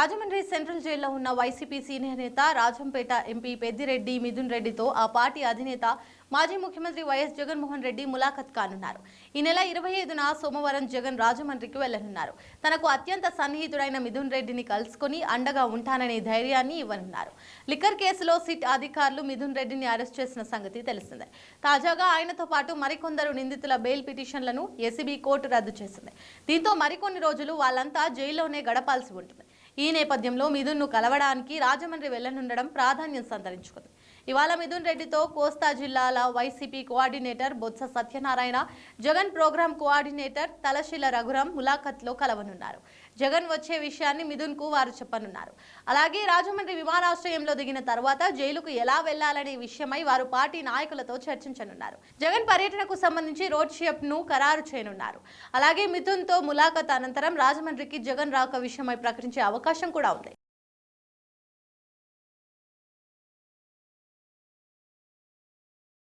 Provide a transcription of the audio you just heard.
Rajahmundry central జైల్లో ఉన్న YCP senior నేత రాజంపేట ఎంపీ పెద్దిరెడ్డి మిథున్ రెడ్డితో ఆ పార్టీ అధినేత మాజీ ముఖ్యమంత్రి వైఎస్ జగన్మోహన్ రెడ్డి ములాఖత్ కానున్నారు. ఈ నెల ఇరవై ఐదున సోమవారం జగన్ రాజమండ్రికి వెళ్ళనున్నారు తనకు అత్యంత సన్నిహితుడైన మిథున్ రెడ్డిని కలుసుకొని అండగా ఉంటాననే ధైర్యాన్ని ఇవ్వనున్నారు. లిక్కర్ కేసులో సిట్ అధికారులు మిథున్ రెడ్డిని అరెస్ట్ చేసిన సంగతి తెలిసిందే. తాజాగా ఆయనతో పాటు మరికొందరు నిందితుల బెయిల్ పిటిషన్లను ఏసీబీ కోర్టు రద్దు చేసింది. దీంతో మరికొన్ని రోజులు వాళ్ళంతా జైల్లోనే గడపాల్సి ఉంటుంది. ఈ నేపథ్యంలో మిథున్ను కలవడానికి రాజమండ్రి వెళ్ళనుండడం ప్రాధాన్యం సంతరించుకుంది. ఇవాళ మిథున్ రెడ్డితో కోస్తా జిల్లాల YCP coordinator Botsa Satyanarayana Jagan programme coordinator Talasila Raghuram ములాఖత్లో కలవనున్నారు. జగన్ వచ్చే విషయాన్ని మిథున్కు వారు చెప్పనున్నారు. అలాగే రాజమండ్రి విమానాశ్రయంలో దిగిన తర్వాత జైలుకు ఎలా వెళ్ళాలనే విషయమై వారు పార్టీ నాయకులతో చర్చించనున్నారు. జగన్ పర్యటనకు సంబంధించి రోడ్ షేప్ను ఖరారు చేయనున్నారు. అలాగే మిథున్తో ములాఖత్ అనంతరం రాజమండ్రికి జగన్ రాక విషయమై ప్రకటించే అవకాశం కూడా ఉంది.